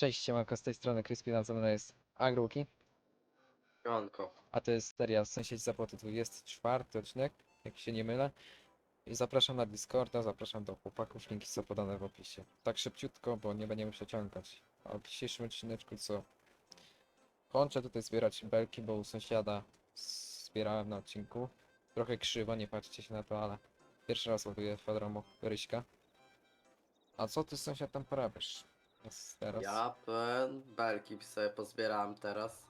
Cześć, siemanko, z tej strony Crispy, na ze mną jest Agruki, Janko. a to jest seria Sąsiedzi Zapłoty 24 odcinek, jak się nie mylę. I zapraszam na Discorda, zapraszam do chłopaków, linki są podane w opisie. Tak szybciutko, bo nie będziemy przeciągać. A w dzisiejszym odcineczku co? Kończę tutaj zbierać belki, bo u sąsiada zbierałem na odcinku. Trochę krzywo, nie patrzcie się na to, ale pierwszy raz ładuję Fedromu Ryśka. A co ty sąsiad tam porabiasz? Teraz? Ja ten belki sobie pozbierałem teraz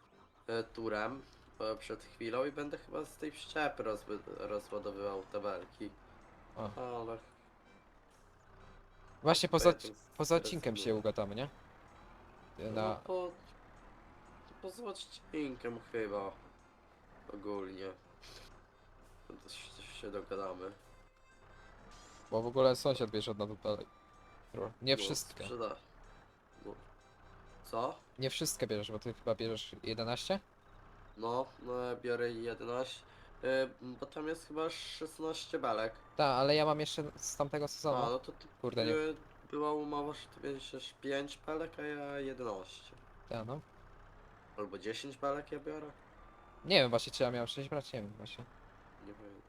e, turem e, przed chwilą i będę chyba z tej przyczepy rozwy- rozładowywał te belki. O. Ale Właśnie poza, tym poza odcinkiem się ugadamy, nie? No, Na, po, poza odcinkiem chyba ogólnie. To też się- dogadamy. bo w ogóle sąsiad bierze od nas dalej. Nie No, wszystkie. Przyda. Co? Nie wszystkie bierzesz, bo ty chyba bierzesz 11? No, no ja biorę 11. e, Bo tam jest chyba 16 belek. Tak, ale ja mam jeszcze z tamtego A, sezonu. no to ty, Kurde, nie. była umowa, że ty bierzesz 5 belek, a ja 11. Tak, no. Albo 10 belek ja biorę? Nie wiem właśnie, czy ja miałem 6 brać, nie wiem właśnie. Nie wiem.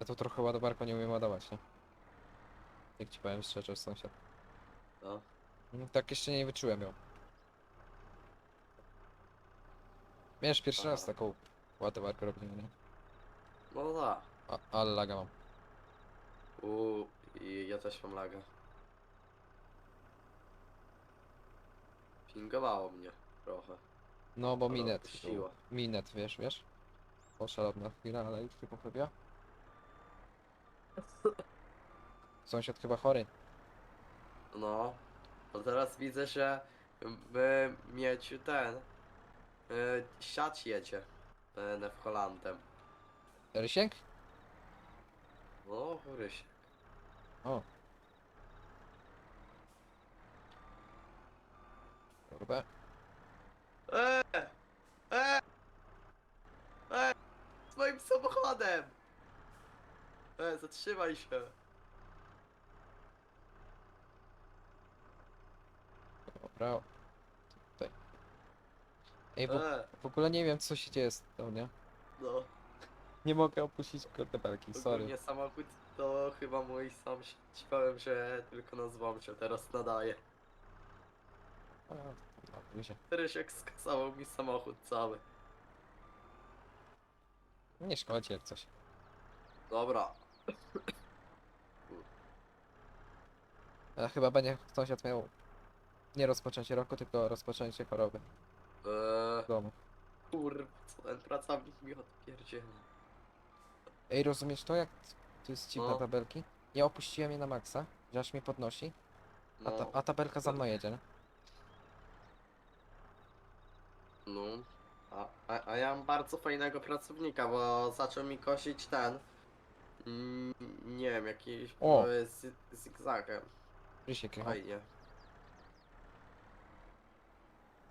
Ja tu trochę ładowarko nie umiem ładować, nie? Jak ci powiem szczerze, sąsiad. No. Mm, Tak jeszcze nie wyczułem ją. Wiesz, pierwszy raz taką ładowarkę robimy, nie? No tak. A, ale laga mam. Uuu, i ja też mam laga. Pingowało mnie trochę. No bo Ale minet. Minet, wiesz, wiesz? Poszedł na chwilę, ale już tylko chyba. Sąsiad chyba chory. No. Bo teraz widzę, że w Mieciu ten y, siać jedzie. Ten w Holandem. Rysiek? No, Ryś. O. Kurde. Eee! Eee! Eee! Z moim samochodem! Eee, zatrzymaj się! Dobra. Tutaj. Ej, bo Eee, w ogóle nie wiem co się dzieje z tą, nie? no. Nie mogę opuścić kurde belki, sorry. Ogólnie samochód to chyba mój sam się że tylko na złomcie teraz nadaje. A, no, luzie. Rysiek skasował mi samochód cały. Nie szkodzi jak coś. Dobra. A chyba będzie sąsiad miał nie rozpoczęcie roku, tylko rozpoczęcie choroby Eee, w domu. kurwa, co ten pracownik mi odpierdzieli. Ej, rozumiesz to jak tu jest dziwna No. tabelki? Ja opuściłem je na maksa, że aż mnie podnosi, a, ta, No, a tabelka za mną jedzie, nie? no. A, a, a ja mam bardzo fajnego pracownika, bo zaczął mi kosić ten. Mm, nie wiem, jakiś O! e, z, zigzagiem. Rysiek jechał. Fajnie.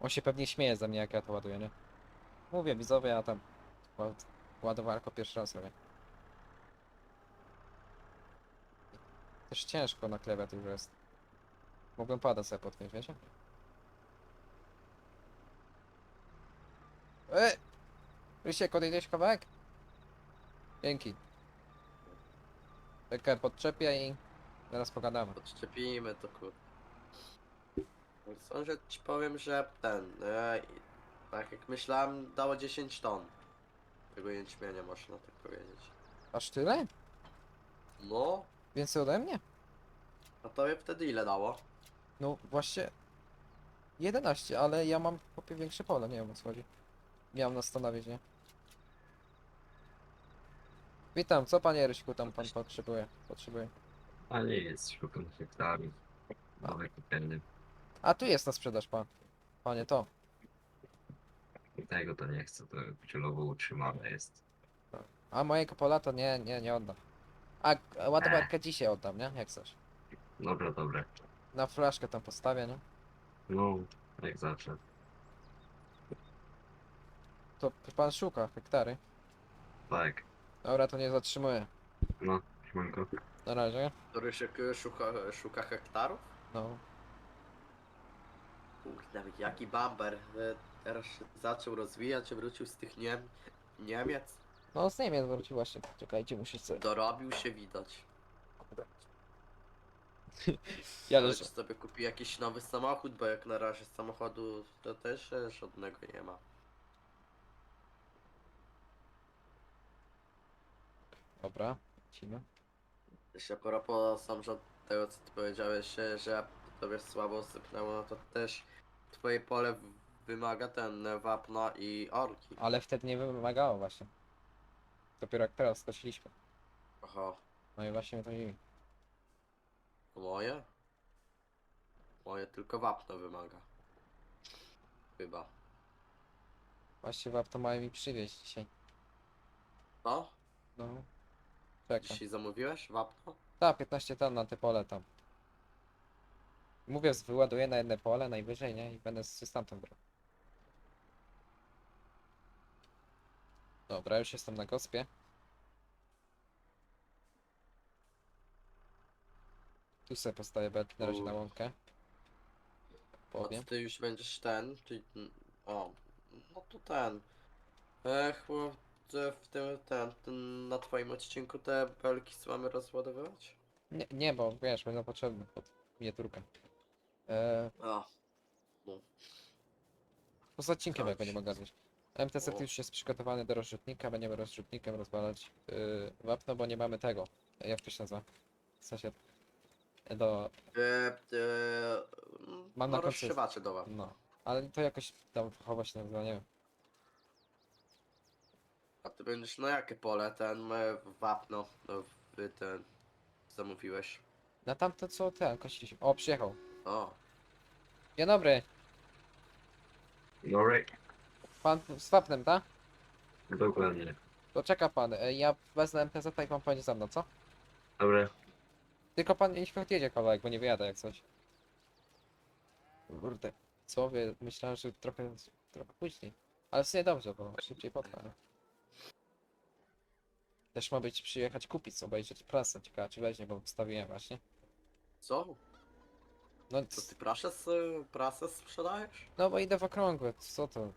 On się pewnie śmieje ze mnie jak ja to ładuję, nie? Mówię widzowie, ja tam ład- ładowarko pierwszy raz robię. Też ciężko na klawiaturze jest. Mogłem pada sobie podpiąć, wiecie? E! Rysiek, odejdziesz kawałek? Dzięki. Czekaj, podczepię i zaraz pogadamy. Odczepimy to kur... Sądzę, ci powiem, że ten, e, tak jak myślałem, dało 10 ton. Tego jęczmienia można tak powiedzieć. Aż tyle? No, Więcej ode mnie? a tobie wtedy ile dało? No właśnie 11, ale ja mam chłopie większe pole, nie wiem o co chodzi. Miałem nastanowić, nie? Witam, co panie Ryśku tam pan potrzebuje? Potrzebuje. A nie jest, szukam hektarów. Nowe kupienny. A tu jest na sprzedaż pan. Panie to. Tego to nie chcę, to celowo utrzymane jest. A mojego pola to nie, nie, nie oddam. A a ładowarkę dzisiaj oddam, nie? Jak chcesz. Dobra, dobra. Na flaszkę tam postawię, nie? No, jak zawsze. To pan szuka hektary. Tak, Dobra, to nie zatrzymuję. no, Manko. Na razie. Rysiek y, szuka, szuka hektarów? No. Kurde, jaki bamber. y, Teraz się zaczął rozwijać, wrócił z tych Niem Niemiec. No z Niemiec wrócił właśnie. Czekajcie, muszę sobie... Dorobił się widać. Ja Ale czy sobie kupi jakiś nowy samochód, bo jak na razie samochodu to też e, żadnego nie ma. Dobra, lecimy. Jeszcze a propos sam, że tego co ty powiedziałeś, e, że tobie słabo sypnęło, no to też twoje pole w- wymaga ten e, wapna i orki. Ale wtedy nie wymagało właśnie. Dopiero jak teraz skosiliśmy. Aha, No i właśnie mnie to dziwi. moje? Moje tylko wapno wymaga. Chyba. Właśnie wap to mają mi przywieźć dzisiaj. No? No. Czekam. Dzisiaj zamówiłeś wapno? Ta, 15 ton na te pole tam. Mówię, wyładuję na jedno pole najwyżej, nie? I będę z stamtąd brał. Dobra, już jestem na gospie. Tu sobie postawię belt na razie na łąkę. Powiem. ty już będziesz ten, ty... O, no to ten. E, chyba w tym, ten, ten, na twoim odcinku te belki mamy rozładowywać? Nie, nie, bo wiesz, będą potrzebne pod miniaturkę. Eee, A, poza odcinkiem jak mogę zjeść. MTZ O. już jest przygotowany do rozrzutnika, będziemy rozrzutnikiem rozwalać yy, wapno, bo nie mamy tego. Jak to się nazywa? W sensie do... e, e, Mam no na końcu- rozszywacze do no. Ale to jakoś tam fachowo się nazywa, nie wiem. A ty będziesz na jakie pole ten e, wapno no, wy ten zamówiłeś? Na tamto co ten, kościliśmy. O, przyjechał. O, Dzień dobry. No right. Pan z wapnem, tak? Dokładnie. To czeka pan. E, Ja wezmę MTZ i pan pojedzie za mną, co? Dobra. Tylko pan niech odjedzie kawałek, bo nie wyjadę jak coś. Kurde. Co wie, myślałem, że trochę, trochę później. Ale w sumie dobrze, bo szybciej potrwa, nie? Też ma być przyjechać kupić, obejrzeć prasę. Ciekawe czy weźmie, bo wstawiłem właśnie. co? No, To ty prasę, s- prasę sprzedajesz? no bo idę w okrągłe, co to?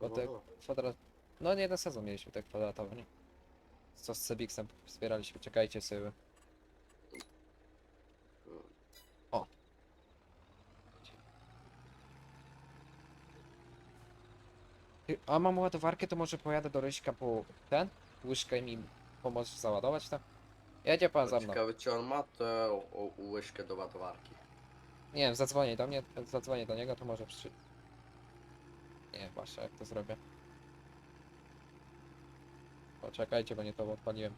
Bo te O. kwadrat... No nie jeden sezon mieliśmy te kwadratowe, nie? Co z Cebixem wspieraliśmy, czekajcie sobie. O. Ty, A mam ładowarkę, to może pojadę do Ryśka po ten? Łyżkę mi pomożesz załadować tam? Jedzie pan za mną. Ciekawe czy on ma tę o- łyżkę do ładowarki. Nie wiem, zadzwonię do mnie, zadzwonię do niego, to może przy... Nie wiem właśnie jak to zrobię. Poczekajcie, bo nie to odpaliłem.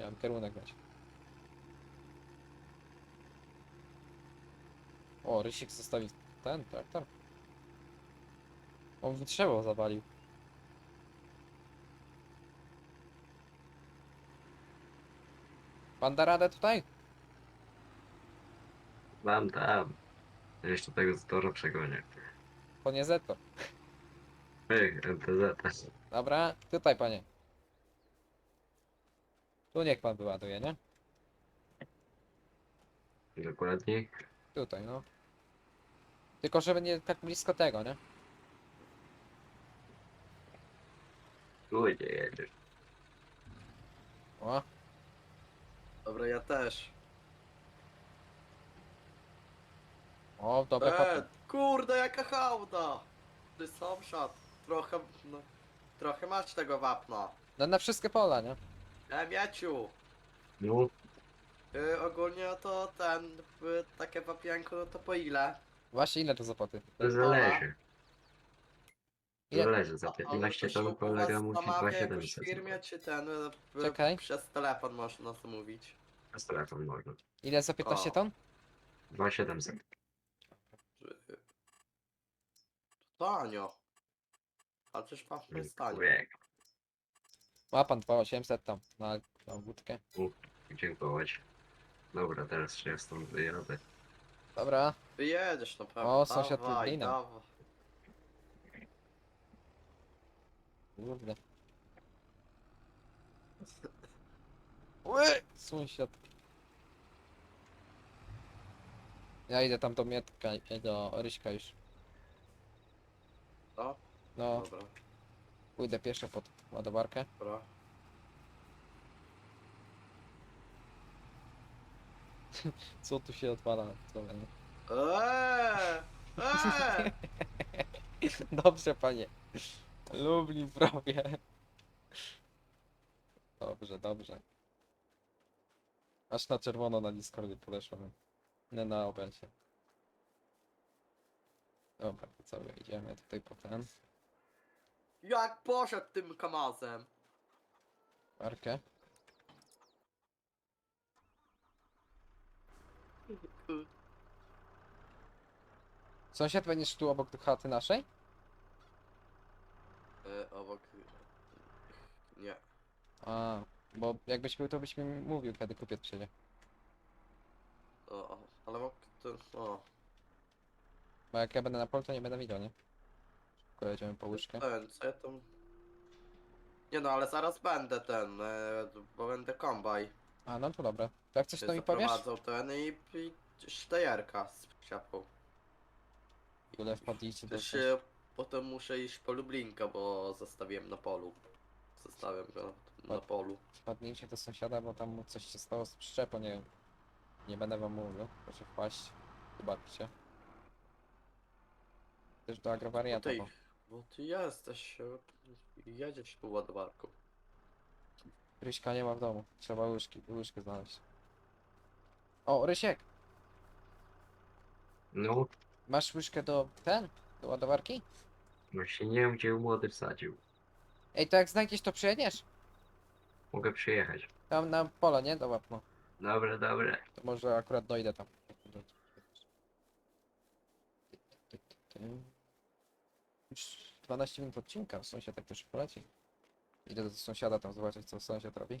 Miałem kierunek dać. O, Rysik zostawił ten traktor. On wytrzeło zawalił. Pan da radę tutaj? Mam tam. Jeszcze tego z toru przegonię. To nie Zeto. Ej, MTZ. Dobra, tutaj panie. Tu niech pan wyładuje, nie? Dokładniej. Tutaj, no. Tylko żeby nie tak blisko tego, nie? Tu nie jedziesz. O, Dobra, ja też. O, dobre E, kurde, jaka hałda! Ty sąsiad, trochę, no, trochę masz tego wapna. No na wszystkie pola, nie? E, Mieciu, No, y, ogólnie to ten, y, takie wapienko, no to po ile? Właśnie ile to zapoty? to zależy. Ile? Zależy. Za A- ale 15 to się ton kolega musi w 2700. firmie, czy ten, y, y, Czekaj. przez telefon można zamówić? Z telefon można. Ile za 15 O. ton? 2700. Y, y. Tanio. A też wapno jest tanio. Ujek. Ma pan 2800 tam na, na wódkę. Dziękować. Dobra, teraz ja stąd wyjadę. Dobra, Wyjedziesz na pewno. O, sąsiad dawaj, Lublina. dawaj. kurde. Ły! sąsiad. Ja idę tam do Mietka, do Ryśka już. No, No, dobra, pójdę pieszo pod ładowarkę. dobra. Co tu się odpala? Co, nie? Eee! Eee! Dobrze, panie. Lublin prawie. Dobrze, dobrze. Aż na czerwono na Discordzie podeszłem. Nie na obencie. Dobra, to co, idziemy tutaj po ten. Jak poszedł tym kamazem? Markę. Sąsiad będziesz tu obok chaty naszej? E, obok... Nie. A, bo jakbyś był, to byś mi mówił, kiedy kupiec przyjdzie. O, o, ale obok... To, o. Bo jak ja będę na polu, to nie będę widział, nie? Tylko jedziemy po łyżkę. Ten, co ja tam... Nie no, ale zaraz będę ten, e, bo będę kombaj. A, no to dobra. To jak coś to mi powiesz? zaprowadzał ten i, i sztejerka z przyczepą. Ile wpadliście do Też potem muszę iść po Lublinka, bo zostawiłem na polu. Zostawiam go na polu. Wpadnijcie do sąsiada, bo tam mu coś się stało z przyczepą, nie wiem. Nie będę wam mówił, proszę wpaść. Zobaczcie. Też do Bo agrowariata, ty, bo bo ty jesteś, e, jedziesz tu ładowarką. Ryśka nie ma w domu. Trzeba łyżki, łyżkę znaleźć. O, Rysiek! No, Masz łyżkę do ten? Do ładowarki? właśnie nie wiem gdzie młody wsadził. Ej, to jak znajdziesz, to przyjedziesz? Mogę przyjechać. Tam na pole, nie? Do łapno. Dobra, dobra. To może akurat dojdę tam. Już 12 minut odcinka, sąsiad tak też poleci. Idę do sąsiada tam zobaczyć, co sąsiad robi.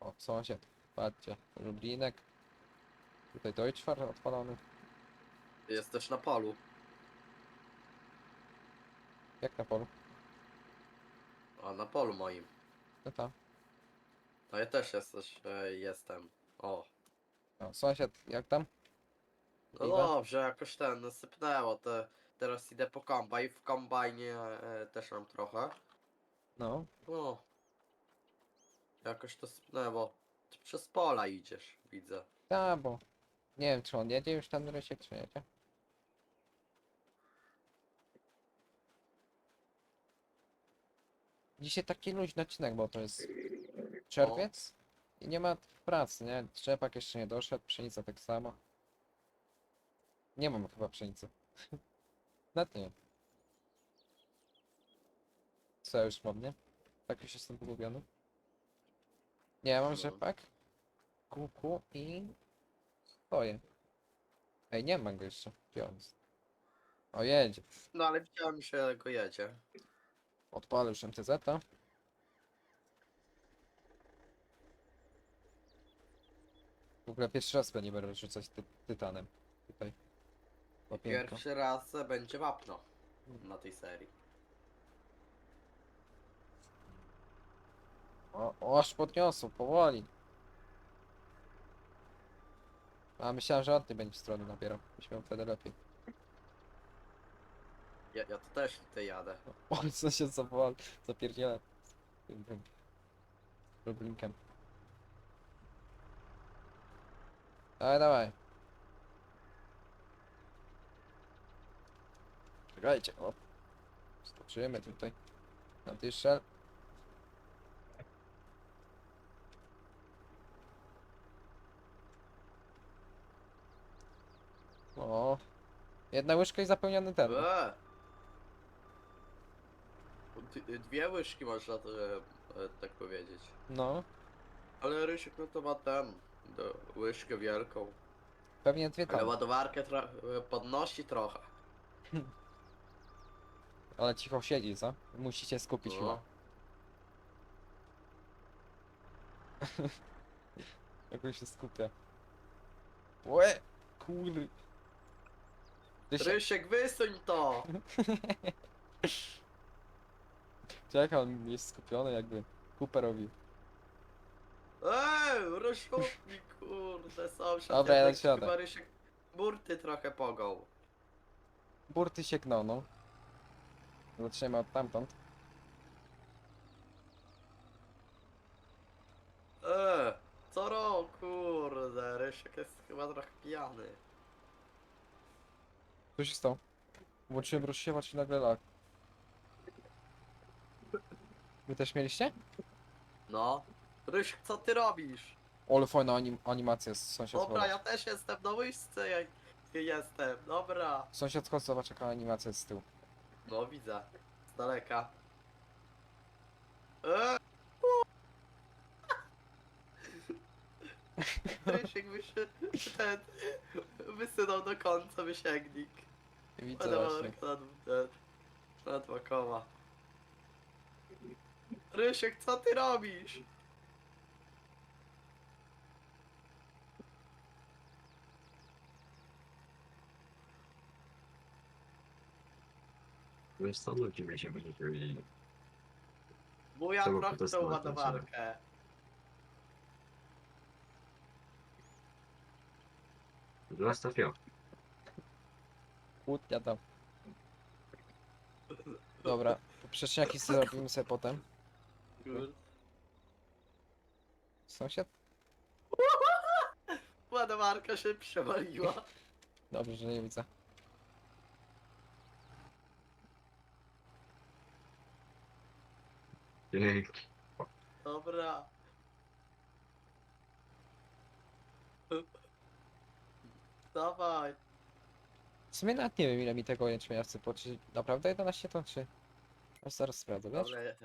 O, sąsiad, patrzcie, Lublinek. Tutaj Deutschfar odpalony. Jesteś na polu. Jak na polu? A na polu moim. No tam. No ja też jesteś, e, jestem. O. O, sąsiad, jak tam? No dobrze, jakoś ten sypnęło. Te, teraz idę po kombaj. W kombajnie e, też mam trochę. No, No. Jakoś to sypnęło. Ty przez pola idziesz, widzę. ta, bo nie wiem, czy on jedzie już ten Rysiek, czy nie jedzie. Dzisiaj taki luźny odcinek, bo to jest czerwiec i nie ma pracy, nie? Trzepak jeszcze nie doszedł, pszenica tak samo. Nie mam chyba pszenicy. Nawet nie wiem. Co ja już mam, nie? Tak już jestem pogubiony. Nie, ja mam rzepak, kuku i stoję. Ej, nie mam go jeszcze. Gdzie on jest? O, jedzie. No ale widziałem, że go jedzie. Odpalę już MTZ. -a. W ogóle pierwszy raz nie będę rzucać ty tytanem. Łapienko. Pierwszy raz będzie wapno na tej serii. O, o, aż podniosło, powoli. A myślałem, że on ty będzie strony nabierał. Byś miał wtedy lepiej. Ja, ja to też tutaj jadę. O, co się zawołał, zapierdziela. Tym, tym. Lublinkiem. Dawaj, dawaj. Czekajcie, o. Skoczymy tutaj. Na dyszel. O. Jedna łyżka i zapełniony ten. Eee. D- Dwie łyżki można to, e, tak powiedzieć. No. Ale Rysiek no to ma ten, do, łyżkę wielką. Pewnie dwie Ale tam. ładowarkę tro- e, podnosi trochę. Ale cicho siedzi, co? Musicie skupić No. chyba. Jakoś się skupia. Łe! Kurde. Ty się... Rysiek wysuń to! Czekaj, on jest skupiony jakby kupę robił. Eee, rozsiądź kurde, sąsiad. Dobra, ja jednak siadę. chyba Rysiek burty trochę pogął. Burty sieknął, no. Zatrzymał tamtąd. Eee, co rok, kurde, Rysiek jest chyba trochę pijany. Co się stało? Włączyłem rozsiewacz i nagle lag. Wy też mieliście? No. Rysiek, co ty robisz? Ole fajna anim animacja z sąsiad Dobra, ja też jestem na łyżce, jak jestem, dobra. Chodź, zobacz jaka animacja jest z tyłu. No widzę, z daleka. Eee! Rysiek wyszy... ten... Wysyłał do końca wysięgnik. Widzę właśnie. na, na, na dwa koła. Rysiek, co ty robisz? Wiesz co, ludzie się będzie powiedzieli. Wuja Trzeba trochę tą potestować, ładowarkę. Zostaw ją. Ja dam. Dobra, poprzeczniaki zrobimy sobie potem. Kur- Sąsiad? Ładowarka się przewaliła. Dobrze, że nie widzę. Dzięki. Dobra. Dawaj. W sumie nawet nie wiem ile mi tego jęczmienia chce płacić. Naprawdę 11 ton czy? Aż zaraz sprawdzę, wiesz? Ale...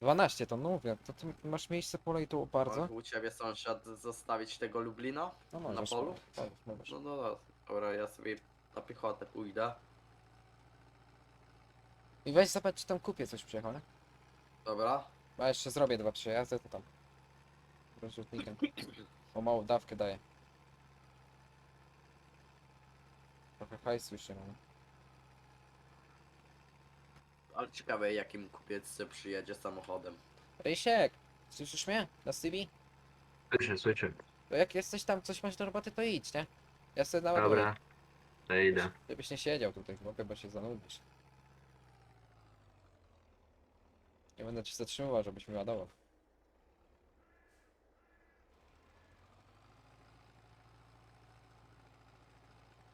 12 ton, no mówię. To ty masz miejsce pole i tu bardzo? Mogę u ciebie sąsiad zostawić tego Lublina? No na polu? możesz, możesz. No, no, no. Dobra, ja sobie na piechotę pójdę. I weź zobacz czy tam kupię coś przyjechał, nie? Dobra. A jeszcze zrobię dwa, trzy jazdy, to tam. Rozrzutnikiem. O małą dawkę daję. Trochę hajsu jeszcze mamy. Ale ciekawe jakim kupiec się przyjedzie samochodem. Rysiek! Słyszysz mnie? Na Stevie? Słyszę, słyszę. To jak jesteś tam, coś masz do roboty, to idź, nie? Ja sobie naładuję. Dobra. To idę. Żebyś nie siedział tutaj, mogę, bo się zanudzisz. Nie będę cię zatrzymywał, żebyś mi ładował.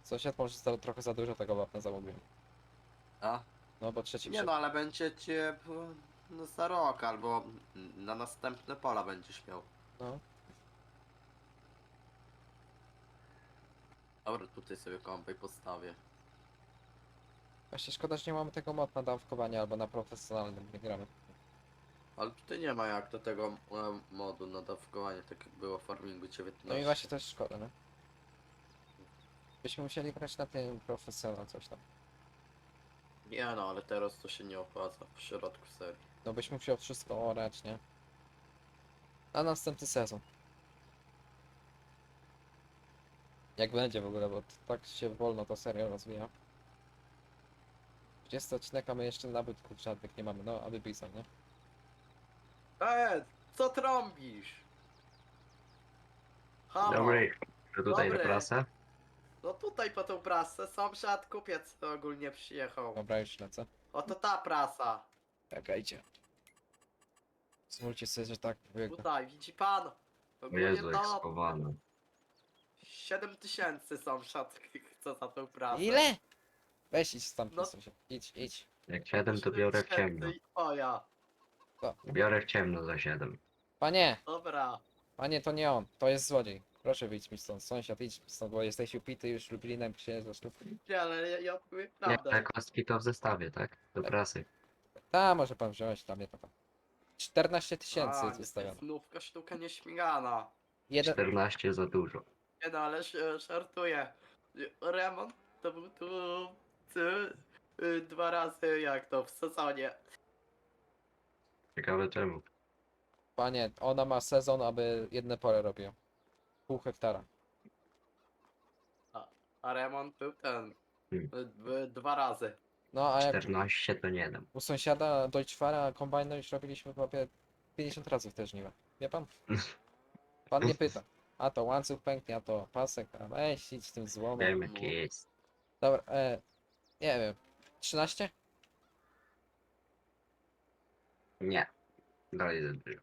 Sąsiad może za, trochę za dużo tego wapna zamówiłem. A? No bo trzeci Nie przy... no, ale będzie cię p- no, za rok albo na następne pola będziesz miał. No. Dobra, tutaj sobie kąpej postawię. Właśnie szkoda, że nie mamy tego mod na dawkowanie albo na profesjonalnym nie gramy. Ale tutaj nie ma jak do tego e, modu na dawkowanie, tak jak było w farmingu 19. No i właśnie to jest szkoda, no. Byśmy musieli grać na tym profesjonal coś tam. Nie no, ale teraz to się nie opłaca w środku serii. No byś musiał wszystko orać, nie? Na następny sezon. Jak będzie w ogóle, bo tak się wolno to serio rozwija. 20 odcinek, a my jeszcze nabytków żadnych nie mamy, no aby Bison, nie? Eee, co trąbisz? Halo, Dobry. To tutaj na Dobry. prasę? no tutaj po tą prasę sąsiad kupiec ogólnie przyjechał. Dobra, już lecę. Oto ta prasa. Czekajcie. Zwólcie sobie, że tak wygląda. Tutaj, widzi pan? Ogólnie Jezu, jak to schowane. 7 tysięcy sąsiad chce za tą prasę. Ile? Weź idź stąd, No. no. idź, idź. Jak 7 to 7 biorę w ciemno. i twoja. Biorę w ciemno za 7. Panie, Dobra. panie, to nie on, to jest złodziej. Proszę wyjdź mi stąd, sąsiad, idź stąd, bo jesteś upity już Lublinem, się zresztą. Nie, ale ja, ja mówię Nie, prawdę. te kostki to w zestawie, tak? Do prasy. Ta, może pan wziąć, tam nie to tam. 14 A, tysięcy jest zostawiam. Znówka sztuka nieśmigana. Jeden, 14 za dużo. Nie no, ale ż- żartuję. Remont to był tu ty, y, dwa razy jak to w sezonie. Ciekawe czemu. panie, ona ma sezon, aby jedne pole robiło. Pół hektara. A remont był ten. Hmm. y, Dwa razy. No a jak 14 to nie dam. u sąsiada Deutschfara kombajna już robiliśmy chłopie 50 razy w te żniwa. Wie pan? Pan nie pyta. A to łańcuch pęknie, a to pasek, a weź idź z tym złomem. Wiem jaki jest. Dobra, e, nie wiem. 13? Nie. Dalej za dużo.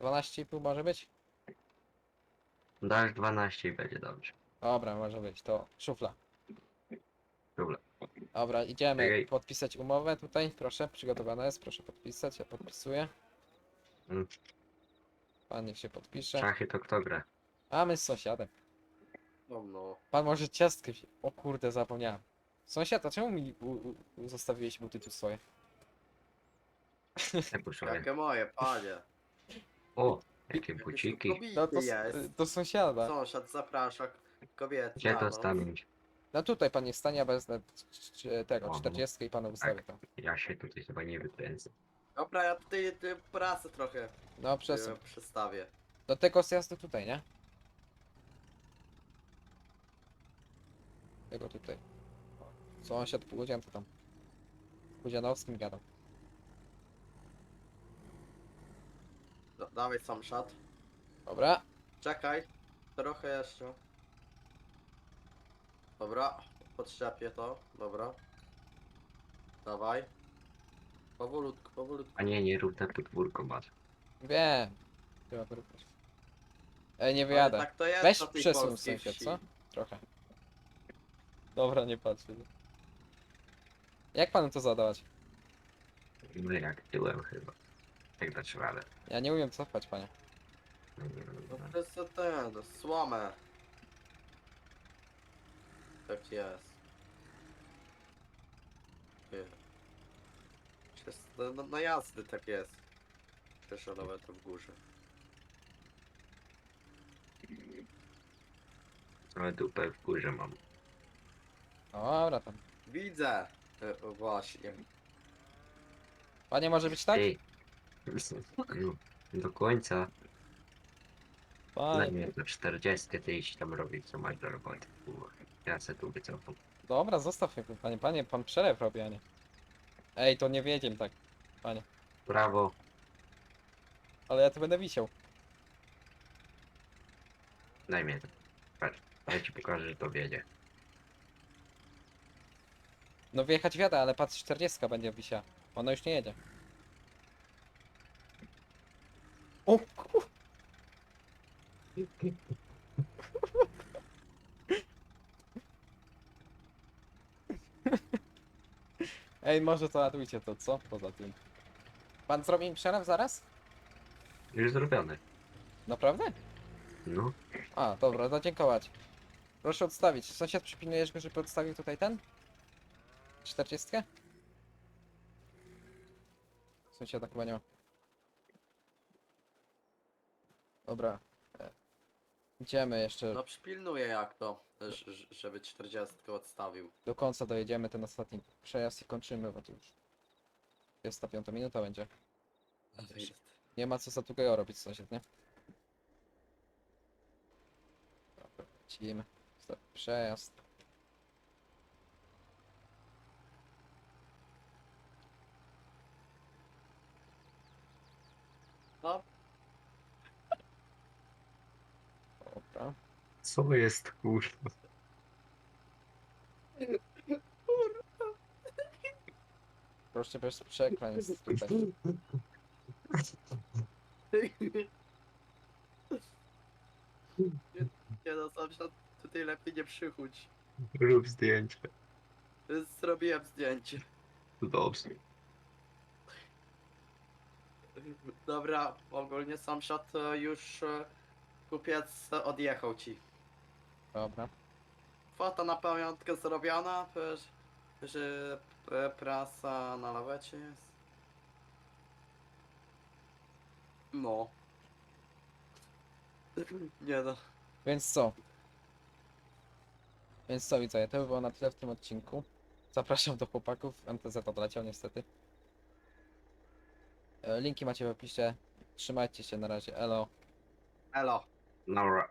12,5 może być? Dasz 12 i będzie dobrze. Dobra, może być, to szufla. Dobra. Dobra, idziemy Czekaj. podpisać umowę tutaj, proszę, przygotowana jest, proszę podpisać, ja podpisuję. Mm. Pan niech się podpisze. Szachy to kto gra? A my z sąsiadem. No, no. Pan może ciastkę wzi- O kurde, zapomniałem. Sąsiad, a czemu mi u, u, u, zostawiłeś buty tu swoje? Jakie moje, panie. O, jakie buciki. No to, jest. to sąsiada. Sąsiad zaprasza kobietę. Gdzie na to stanąć? No tutaj pan stanie, a wezmę c- c- tego, O, no. 40 i panu wystawię to. Ja się tutaj chyba nie wykręcę. Dobra, ja tutaj ty, prasę trochę No przez... e, przestawię. Do tego zjazdu tutaj, nie? Tego tutaj. Sąsiad Pudzian to tam. Pudzianowskim gadał. Da, dawaj sąsiad. Dobra, Czekaj. Trochę jeszcze. Dobra. Podczepię to. Dobra. Dawaj. Powolutku, powolutku. A nie, nie rób tak podwórko masz. wiem. Chyba. Ej, nie Ale wyjadę. Tak to jest Weź na tej przesuń polskiej sąsiad, wsi. co? Trochę. Dobra, nie patrzę. Jak panu to zadawać? No jak tyłem chyba. Jak dasz radę. Ja nie umiem cofać, panie. No to jest ten, no, słomę. Tak jest. Nie. Jest, no, no, no jasny tak jest. Przecież nawet w górze. Ale dupę w górze mam. Dobra, tam. Widzę! E, o, właśnie. Panie może być tak? Ej. Do końca. Mnie do 40 ty iść tam robić co masz do roboty. Kurwa. Ja se tu wycofam. Dobra, zostaw mnie, panie. Panie, pan przelew robi, a nie. Ej, to nie wiedziałem tak. Panie. Brawo. Ale ja tu będę wisiał. Daj mnie to. Patrz. Ja ci pokażę, że to wiedzie. No wjechać wiada, ale patrz, 40 będzie wisia. Ona już nie jedzie. O kur... Ej, może to ładujcie to, co? Poza tym. Pan zrobi mi przelew zaraz? Już zrobione. Naprawdę? No. A, dobra, zadziękować. Proszę odstawić. Sąsiad przypilnujesz go, żeby odstawił tutaj ten? 40? Sąsiada chyba nie ma. Dobra. e, Idziemy jeszcze, No przypilnuję jak to, ż- ż- żeby 40 odstawił. do końca dojedziemy ten ostatni przejazd i kończymy, bo to już 25 minuta będzie. Nie ma co za długiego robić sąsiad, nie? Dobra, lecimy. Ostatni Przejazd. No, Dobra. Co jest kurwa? Proszę bez przekleństw tutaj. nie no sąsiad, tutaj lepiej nie przychódź. Rób zdjęcie. Zrobiłem zdjęcie. To dobrze. Dobra, ogólnie sąsiad e, już e, kupiec odjechał ci. Dobra. Kwota na pamiątkę zrobiona, że, że prasa na lawecie jest. No. Nie no. Więc co? Więc co widzę, to by było na tyle w tym odcinku. Zapraszam do chłopaków. MTZ odleciał niestety. E, Linki macie w opisie. Trzymajcie się na razie. Elo. Elo. Laura